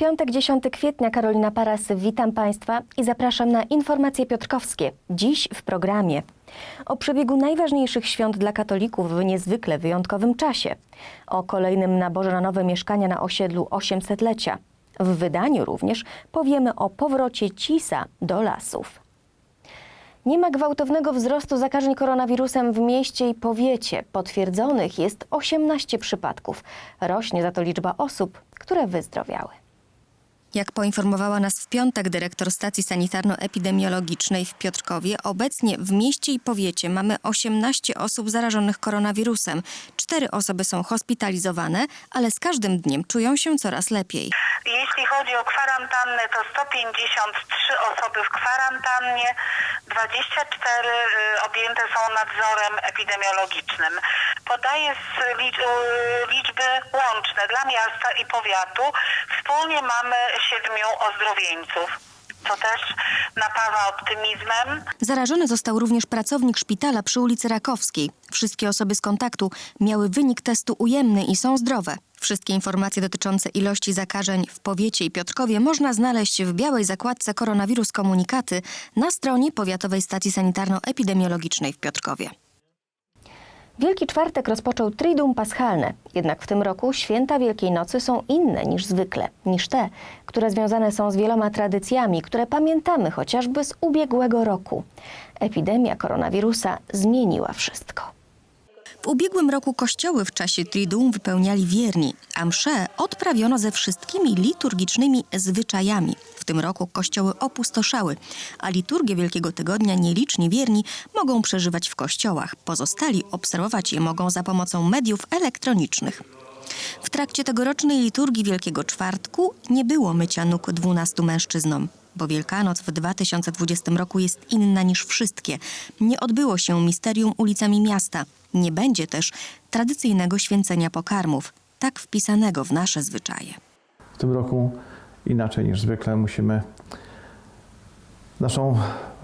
Piątek 10 kwietnia, Karolina Paras, witam Państwa i zapraszam na informacje piotrkowskie. Dziś w programie o przebiegu najważniejszych świąt dla katolików w niezwykle wyjątkowym czasie, o kolejnym naborze na nowe mieszkania na osiedlu 800-lecia. W wydaniu również powiemy o powrocie CISA do lasów. Nie ma gwałtownego wzrostu zakażeń koronawirusem w mieście i powiecie. Potwierdzonych jest 18 przypadków. Rośnie za to liczba osób, które wyzdrowiały. Jak poinformowała nas w piątek dyrektor stacji sanitarno-epidemiologicznej w Piotrkowie, obecnie w mieście i powiecie mamy 18 osób zarażonych koronawirusem. Cztery osoby są hospitalizowane, ale z każdym dniem czują się coraz lepiej. Jeśli chodzi o kwarantannę, to 153 osoby w kwarantannie, 24 y, objęte są nadzorem epidemiologicznym. Licz- y, liczby łączne dla miasta i powiatu. Wspólnie mamy siedmiu ozdrowieńców, co też napawa optymizmem. Zarażony został również pracownik szpitala przy ulicy Rakowskiej. Wszystkie osoby z kontaktu miały wynik testu ujemny i są zdrowe. Wszystkie informacje dotyczące ilości zakażeń w powiecie i Piotrkowie można znaleźć w białej zakładce koronawirus komunikaty na stronie Powiatowej Stacji Sanitarno-Epidemiologicznej w Piotrkowie. Wielki Czwartek rozpoczął Triduum Paschalne, jednak w tym roku święta Wielkiej Nocy są inne niż zwykle, niż te, które związane są z wieloma tradycjami, które pamiętamy chociażby z ubiegłego roku. Epidemia koronawirusa zmieniła wszystko. W ubiegłym roku kościoły w czasie Triduum wypełniali wierni, a msze odprawiono ze wszystkimi liturgicznymi zwyczajami. W tym roku kościoły opustoszały, a liturgię Wielkiego Tygodnia nieliczni wierni mogą przeżywać w kościołach. Pozostali obserwować je mogą za pomocą mediów elektronicznych. W trakcie tegorocznej liturgii Wielkiego Czwartku nie było mycia nóg dwunastu mężczyznom, bo Wielkanoc w 2020 roku jest inna niż wszystkie. Nie odbyło się misterium ulicami miasta. Nie będzie też tradycyjnego święcenia pokarmów, tak wpisanego w nasze zwyczaje. W tym roku inaczej niż zwykle musimy naszą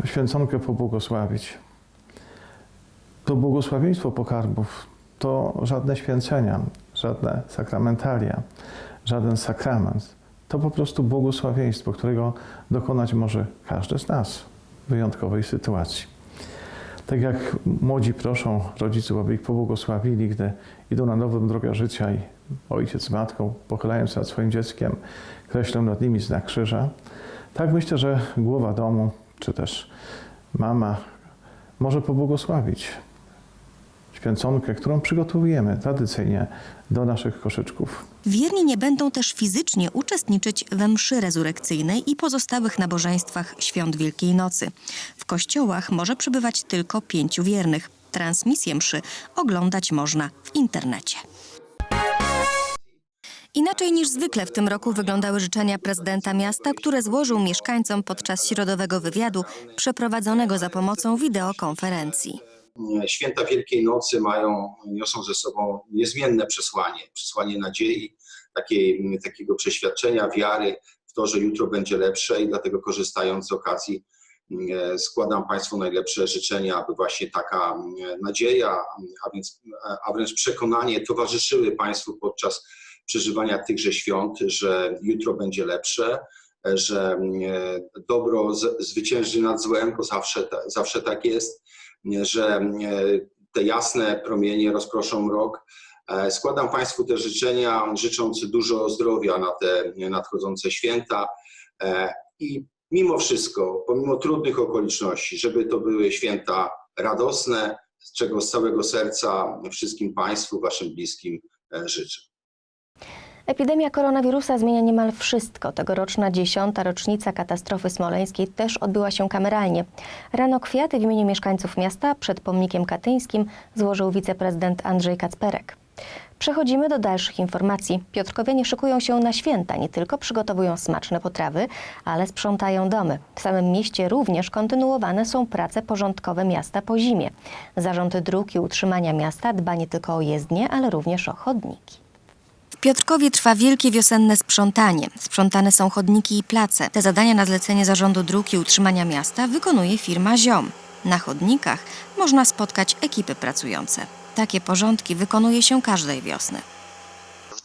święconkę pobłogosławić. To błogosławieństwo pokarmów to żadne święcenia, żadne sakramentalia, żaden sakrament. To po prostu błogosławieństwo, którego dokonać może każdy z nas w wyjątkowej sytuacji. Tak jak młodzi proszą rodziców, aby ich pobłogosławili, gdy idą na nową drogę życia i ojciec z matką, pochylając się nad swoim dzieckiem, kreślą nad nimi znak krzyża, tak myślę, że głowa domu, czy też mama może pobłogosławić święconkę, którą przygotowujemy tradycyjnie do naszych koszyczków. Wierni nie będą też fizycznie uczestniczyć we mszy rezurekcyjnej i pozostałych nabożeństwach świąt Wielkiej Nocy. W kościołach może przybywać tylko pięciu wiernych. Transmisję mszy oglądać można w internecie. Inaczej niż zwykle w tym roku wyglądały życzenia prezydenta miasta, które złożył mieszkańcom podczas środowego wywiadu przeprowadzonego za pomocą wideokonferencji. Święta Wielkiej Nocy mają, niosą ze sobą niezmienne przesłanie, przesłanie nadziei, takiej, takiego przeświadczenia, wiary w to, że jutro będzie lepsze i dlatego korzystając z okazji e, składam Państwu najlepsze życzenia, aby właśnie taka e, nadzieja, a, więc, a wręcz przekonanie towarzyszyły Państwu podczas przeżywania tychże świąt, że jutro będzie lepsze, e, że e, dobro zwycięży nad złem, bo zawsze, zawsze tak jest że e, te jasne promienie rozproszą mrok. E, Składam Państwu te życzenia, życząc dużo zdrowia na te nadchodzące święta E, i mimo wszystko, pomimo trudnych okoliczności, żeby to były święta radosne, z czego z całego serca wszystkim Państwu, Waszym bliskim życzę. Epidemia koronawirusa zmienia niemal wszystko. Tegoroczna dziesiąta rocznica katastrofy smoleńskiej też odbyła się kameralnie. Rano kwiaty w imieniu mieszkańców miasta przed pomnikiem katyńskim złożył wiceprezydent Andrzej Kacperek. Przechodzimy do dalszych informacji. Piotrkowianie szykują się na święta. Nie tylko przygotowują smaczne potrawy, ale sprzątają domy. W samym mieście również kontynuowane są prace porządkowe miasta po zimie. Zarząd dróg i utrzymania miasta dba nie tylko o jezdnie, ale również o chodniki. Piotrkowie trwa wielkie wiosenne sprzątanie. Sprzątane są chodniki i place. Te zadania na zlecenie Zarządu Dróg i Utrzymania Miasta wykonuje firma Ziom. Na chodnikach można spotkać ekipy pracujące. Takie porządki wykonuje się każdej wiosny.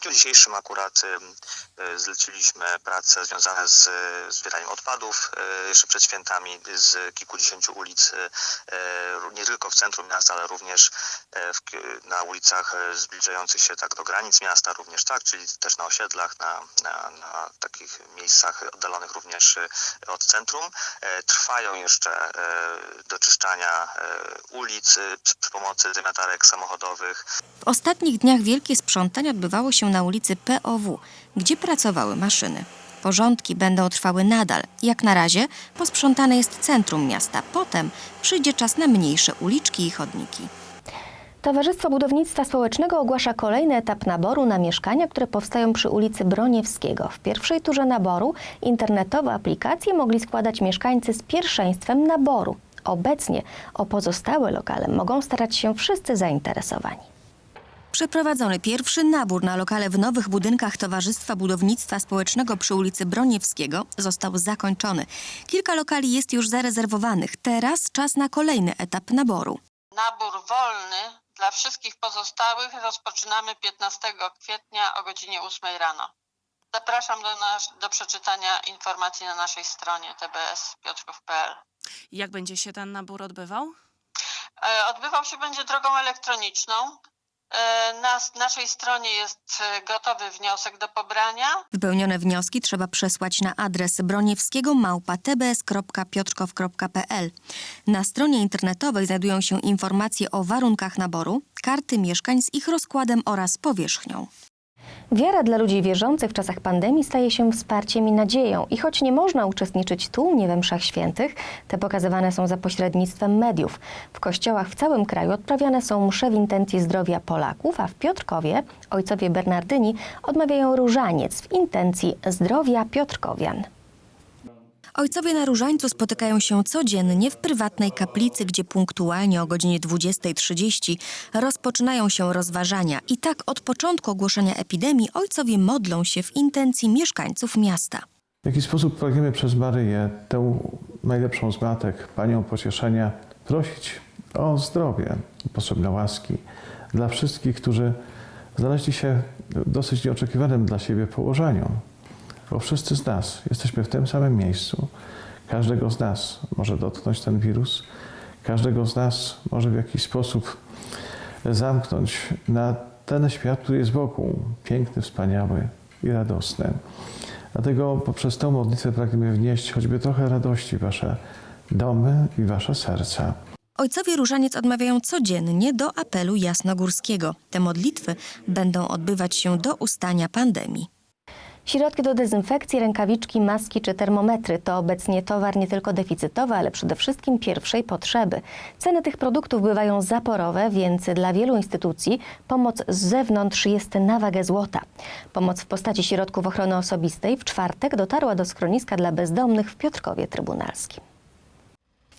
Dniu dzisiejszym akurat y, zleciliśmy prace związane z y, zbieraniem odpadów y, jeszcze przed świętami z kilkudziesięciu ulic, nie tylko w centrum miasta, ale również w, na ulicach zbliżających się tak do granic miasta również, tak, czyli też na osiedlach, na, na, na takich miejscach oddalonych również od centrum. Y, Trwają jeszcze y, doczyszczania y, ulic przy pomocy dymiatarek samochodowych. W ostatnich dniach wielkie sprzątanie odbywało się na ulicy POW, gdzie pracowały maszyny. Porządki będą trwały nadal. Jak na razie posprzątane jest centrum miasta. Potem przyjdzie czas na mniejsze uliczki i chodniki. Towarzystwo Budownictwa Społecznego ogłasza kolejny etap naboru na mieszkania, które powstają przy ulicy Broniewskiego. W pierwszej turze naboru internetowe aplikacje mogli składać mieszkańcy z pierwszeństwem naboru. Obecnie o pozostałe lokale mogą starać się wszyscy zainteresowani. Przeprowadzony pierwszy nabór na lokale w nowych budynkach Towarzystwa Budownictwa Społecznego przy ulicy Broniewskiego został zakończony. Kilka lokali jest już zarezerwowanych. Teraz czas na kolejny etap naboru. Nabór wolny dla wszystkich pozostałych rozpoczynamy 15 kwietnia o godzinie 8 rano. Zapraszam do, nas, do przeczytania informacji na naszej stronie tbspiotrków.pl. Jak będzie się ten nabór odbywał? E, Odbywał się będzie drogą elektroniczną. E, Na naszej stronie jest e, gotowy wniosek do pobrania. Wypełnione wnioski trzeba przesłać na adres broniewskiego małpa tbs.piotrkow.pl. Na stronie internetowej znajdują się informacje o warunkach naboru, karty mieszkań z ich rozkładem oraz powierzchnią. Wiara dla ludzi wierzących w czasach pandemii staje się wsparciem i nadzieją. I choć nie można uczestniczyć tłumnie we mszach świętych, te pokazywane są za pośrednictwem mediów. W kościołach w całym kraju odprawiane są msze w intencji zdrowia Polaków, a w Piotrkowie ojcowie Bernardyni odmawiają różaniec w intencji zdrowia Piotrkowian. Ojcowie na Różańcu spotykają się codziennie w prywatnej kaplicy, gdzie punktualnie o godzinie 20.30 rozpoczynają się rozważania. I tak od początku ogłoszenia epidemii ojcowie modlą się w intencji mieszkańców miasta. W jaki sposób pragniemy przez Maryję, tę najlepszą z matek, Panią pocieszenia, prosić o zdrowie, potrzebne łaski dla wszystkich, którzy znaleźli się w dosyć nieoczekiwanym dla siebie położeniu. Bo wszyscy z nas jesteśmy w tym samym miejscu. Każdego z nas może dotknąć ten wirus, każdego z nas może w jakiś sposób zamknąć na ten świat, który jest wokół, piękny, wspaniały i radosny. Dlatego poprzez tę modlitwę pragniemy wnieść choćby trochę radości w Wasze domy i Wasze serca. Ojcowie Różaniec odmawiają codziennie do apelu jasnogórskiego. Te modlitwy będą odbywać się do ustania pandemii. Środki do dezynfekcji, rękawiczki, maski czy termometry to obecnie towar nie tylko deficytowy, ale przede wszystkim pierwszej potrzeby. Ceny tych produktów bywają zaporowe, więc dla wielu instytucji pomoc z zewnątrz jest na wagę złota. Pomoc w postaci środków ochrony osobistej w czwartek dotarła do schroniska dla bezdomnych w Piotrkowie Trybunalskim.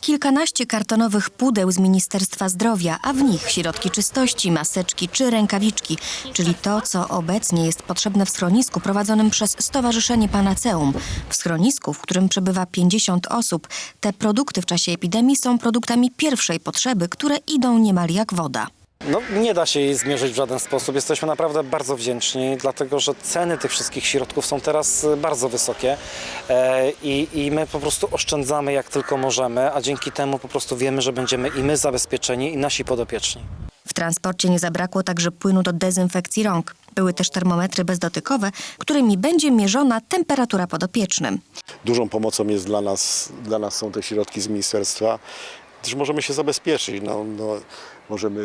Kilkanaście kartonowych pudeł z Ministerstwa Zdrowia, a w nich środki czystości, maseczki czy rękawiczki, czyli to, co obecnie jest potrzebne w schronisku prowadzonym przez Stowarzyszenie Panaceum. W schronisku, w którym przebywa 50 osób, te produkty w czasie epidemii są produktami pierwszej potrzeby, które idą niemal jak woda. No, nie da się jej zmierzyć w żaden sposób. Jesteśmy naprawdę bardzo wdzięczni, dlatego że ceny tych wszystkich środków są teraz e, bardzo wysokie e, i, i my po prostu oszczędzamy jak tylko możemy, a dzięki temu po prostu wiemy, że będziemy i my zabezpieczeni, i nasi podopieczni. W transporcie nie zabrakło także płynu do dezynfekcji rąk. Były też termometry bezdotykowe, którymi będzie mierzona temperatura podopiecznym. Dużą pomocą jest dla nas, dla nas są te środki z ministerstwa, gdyż możemy się zabezpieczyć. No, no, możemy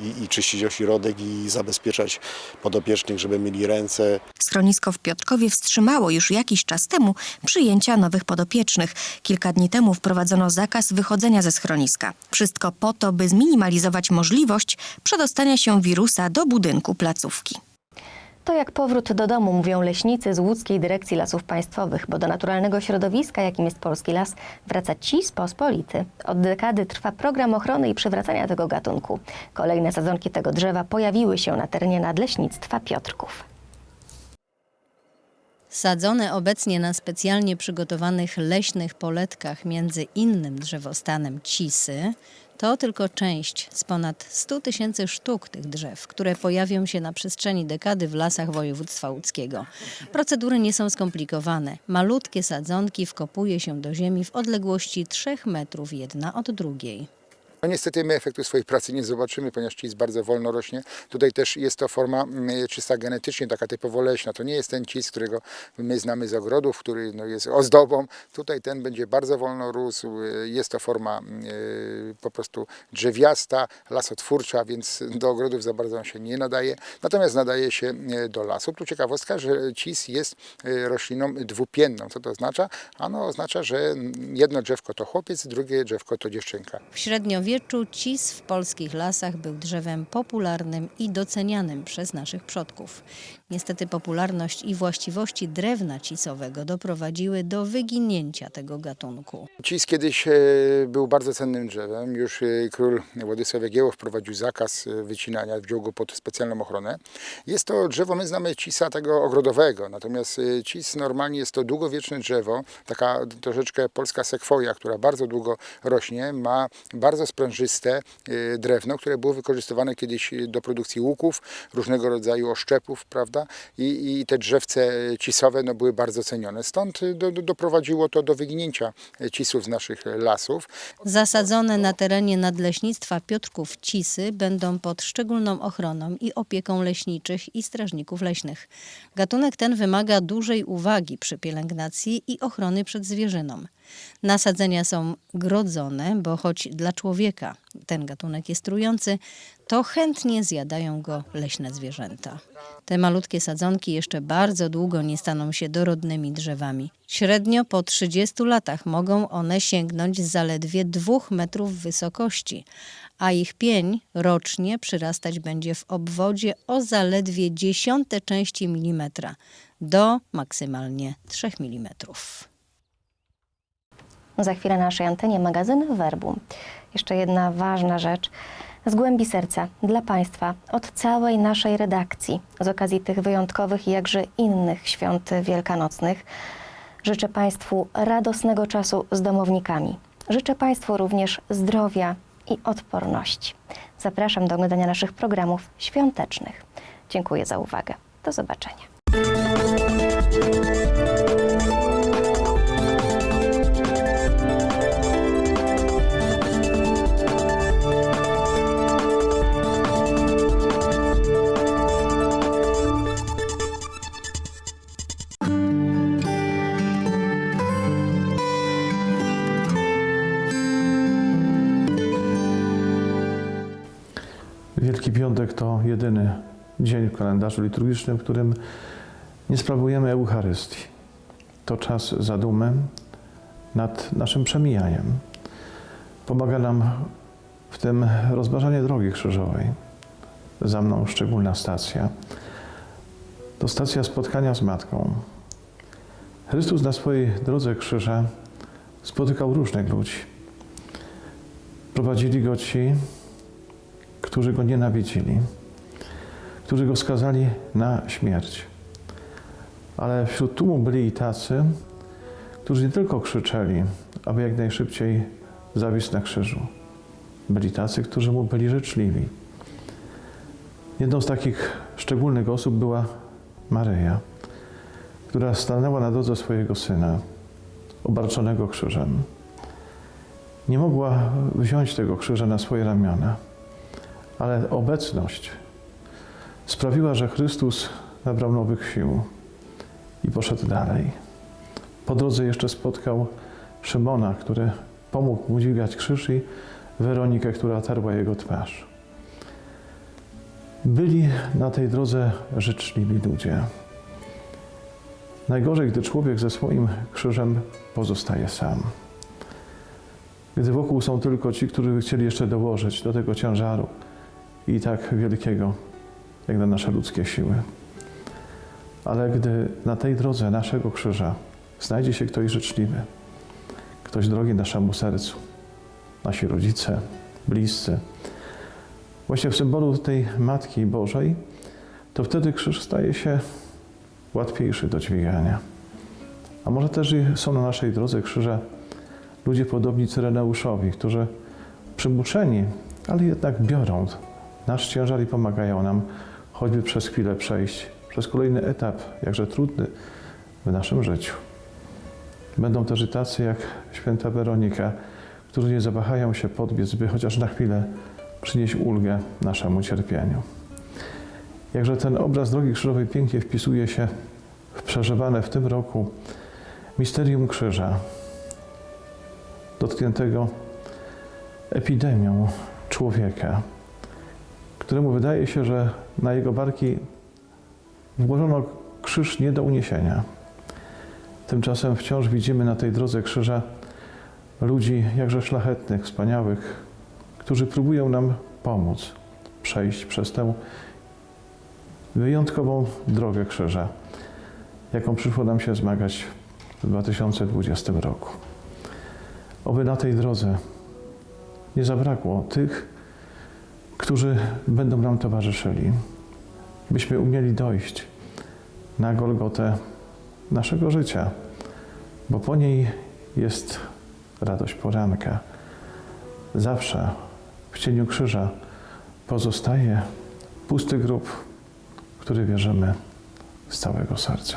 i, i czyścić ośrodek i zabezpieczać podopiecznych, żeby mieli ręce. Schronisko w Piotrkowie wstrzymało już jakiś czas temu przyjęcia nowych podopiecznych. Kilka dni temu wprowadzono zakaz wychodzenia ze schroniska. Wszystko po to, by zminimalizować możliwość przedostania się wirusa do budynku placówki. To jak powrót do domu, mówią leśnicy z Łódzkiej Dyrekcji Lasów Państwowych, bo do naturalnego środowiska, jakim jest polski las, wraca cis pospolity. Od dekady trwa program ochrony i przywracania tego gatunku. Kolejne sadzonki tego drzewa pojawiły się na terenie nadleśnictwa Piotrków. Sadzone obecnie na specjalnie przygotowanych leśnych poletkach między innym drzewostanem cisy, to tylko część z ponad 100 tysięcy sztuk tych drzew, które pojawią się na przestrzeni dekady w lasach województwa łódzkiego. Procedury nie są skomplikowane. Malutkie sadzonki wkopuje się do ziemi w odległości 3 metrów jedna od drugiej. No niestety my efektu swojej pracy nie zobaczymy, ponieważ cis bardzo wolno rośnie. Tutaj też jest to forma mm, czysta genetycznie, taka typowo leśna. To nie jest ten cis, którego my znamy z ogrodów, który no, jest ozdobą. Tutaj ten będzie bardzo wolno rósł. Jest to forma y, po prostu drzewiasta, lasotwórcza, więc do ogrodów za bardzo on się nie nadaje. Natomiast nadaje się y, do lasu. Tu ciekawostka, że cis jest y, rośliną dwupienną. Co to oznacza? Ano oznacza, że jedno drzewko to chłopiec, drugie drzewko to dziewczynka. W średniowieczu cis w polskich lasach był drzewem popularnym i docenianym przez naszych przodków. Niestety popularność i właściwości drewna cisowego doprowadziły do wyginięcia tego gatunku. Cis kiedyś e, był bardzo cennym drzewem. Już e, król Władysław Jagiełło wprowadził zakaz e, wycinania, wziął go pod specjalną ochronę. Jest to drzewo, my znamy cisa tego ogrodowego, natomiast cis normalnie jest to długowieczne drzewo, taka troszeczkę polska sekwoja, która bardzo długo rośnie, ma bardzo sprężyste e, drewno, które było wykorzystywane kiedyś do produkcji łuków, różnego rodzaju oszczepów, prawda? I, i te drzewce cisowe no, były bardzo cenione. Stąd do, do, doprowadziło to do wyginięcia cisów z naszych lasów. Zasadzone na terenie nadleśnictwa Piotrków Cisy będą pod szczególną ochroną i opieką leśniczych i strażników leśnych. Gatunek ten wymaga dużej uwagi przy pielęgnacji i ochrony przed zwierzyną. Nasadzenia są grodzone, bo choć dla człowieka ten gatunek jest trujący, to chętnie zjadają go leśne zwierzęta. Te malutkie sadzonki jeszcze bardzo długo nie staną się dorodnymi drzewami. Średnio po 30 latach mogą one sięgnąć zaledwie 2 metrów wysokości, a ich pień rocznie przyrastać będzie w obwodzie o zaledwie dziesiąte części milimetra do maksymalnie 3 milimetrów. Za chwilę na naszej antenie magazyn Verbum. Jeszcze jedna ważna rzecz. Z głębi serca dla Państwa, od całej naszej redakcji, z okazji tych wyjątkowych i jakże innych świąt wielkanocnych, życzę Państwu radosnego czasu z domownikami. Życzę Państwu również zdrowia i odporności. Zapraszam do oglądania naszych programów świątecznych. Dziękuję za uwagę. Do zobaczenia. Jedyny dzień w kalendarzu liturgicznym, w którym nie sprawujemy Eucharystii. To czas zadumy nad naszym przemijaniem. Pomaga nam w tym rozważanie drogi krzyżowej. Za mną szczególna stacja. To stacja spotkania z Matką. Chrystus na swojej drodze krzyża spotykał różnych ludzi. Prowadzili go ci, którzy go nienawidzili, którzy go skazali na śmierć. Ale wśród tłumu byli i tacy, którzy nie tylko krzyczeli, aby jak najszybciej zawisł na krzyżu. Byli tacy, którzy mu byli życzliwi. Jedną z takich szczególnych osób była Maryja, która stanęła na drodze swojego syna, obarczonego krzyżem. Nie mogła wziąć tego krzyża na swoje ramiona ale obecność sprawiła, że Chrystus nabrał nowych sił i poszedł dalej. Po drodze jeszcze spotkał Szymona, który pomógł mu dźwigać krzyż i Weronikę, która tarła jego twarz. Byli na tej drodze życzliwi ludzie. Najgorzej, gdy człowiek ze swoim krzyżem pozostaje sam. Gdy wokół są tylko ci, którzy chcieli jeszcze dołożyć do tego ciężaru, i tak wielkiego, jak na nasze ludzkie siły. Ale gdy na tej drodze naszego krzyża znajdzie się ktoś życzliwy, ktoś drogi naszemu sercu, nasi rodzice, bliscy, właśnie w symbolu tej Matki Bożej, to wtedy krzyż staje się łatwiejszy do dźwigania. A może też są na naszej drodze krzyże ludzie podobni Cyreneuszowi, którzy przymuszeni, ale jednak biorą nasz ciężar i pomagają nam choćby przez chwilę przejść przez kolejny etap, jakże trudny w naszym życiu. Będą też tacy jak święta Weronika, którzy nie zawahają się podbiec, by chociaż na chwilę przynieść ulgę naszemu cierpieniu. Jakże ten obraz Drogi Krzyżowej pięknie wpisuje się w przeżywane w tym roku misterium krzyża, dotkniętego epidemią człowieka, któremu wydaje się, że na jego barki włożono krzyż nie do uniesienia. Tymczasem wciąż widzimy na tej drodze krzyża ludzi jakże szlachetnych, wspaniałych, którzy próbują nam pomóc przejść przez tę wyjątkową drogę krzyża, jaką przyszło nam się zmagać w 2020 roku. Oby na tej drodze nie zabrakło tych, którzy będą nam towarzyszyli, byśmy umieli dojść na Golgotę naszego życia, bo po niej jest radość poranka. Zawsze w cieniu krzyża pozostaje pusty grób, który wierzymy z całego serca.